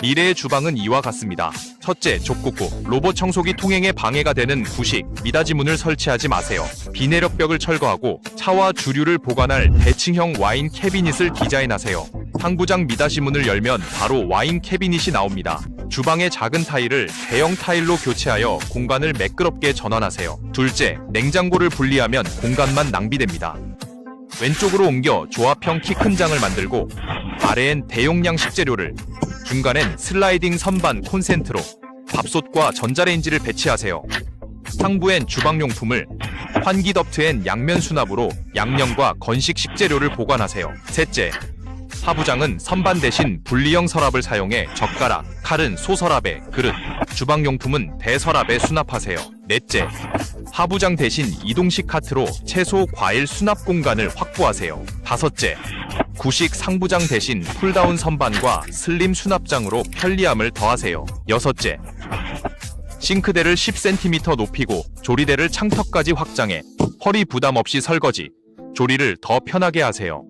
미래의 주방은 이와 같습니다. 첫째, 족구구. 로봇 청소기 통행에 방해가 되는 구식, 미닫이 문을 설치하지 마세요. 비내력벽을 철거하고 차와 주류를 보관할 대칭형 와인 캐비닛을 디자인하세요. 상부장 미닫이 문을 열면 바로 와인 캐비닛이 나옵니다. 주방의 작은 타일을 대형 타일로 교체하여 공간을 매끄럽게 전환하세요. 둘째, 냉장고를 분리하면 공간만 낭비됩니다. 왼쪽으로 옮겨 조합형 키 큰 장을 만들고 아래엔 대용량 식재료를 중간엔 슬라이딩 선반 콘센트로 밥솥과 전자레인지를 배치하세요. 상부엔 주방용품을 환기덕트엔 양면 수납으로 양념과 건식 식재료를 보관하세요. 셋째, 하부장은 선반 대신 분리형 서랍을 사용해 젓가락, 칼은 소서랍에, 그릇, 주방용품은 대서랍에 수납하세요. 넷째, 하부장 대신 이동식 카트로 채소, 과일 수납 공간을 확보하세요. 다섯째, 구식 상부장 대신 풀다운 선반과 슬림 수납장으로 편리함을 더하세요. 여섯째, 싱크대를 10cm 높이고 조리대를 창턱까지 확장해 허리 부담 없이 설거지, 조리를 더 편하게 하세요.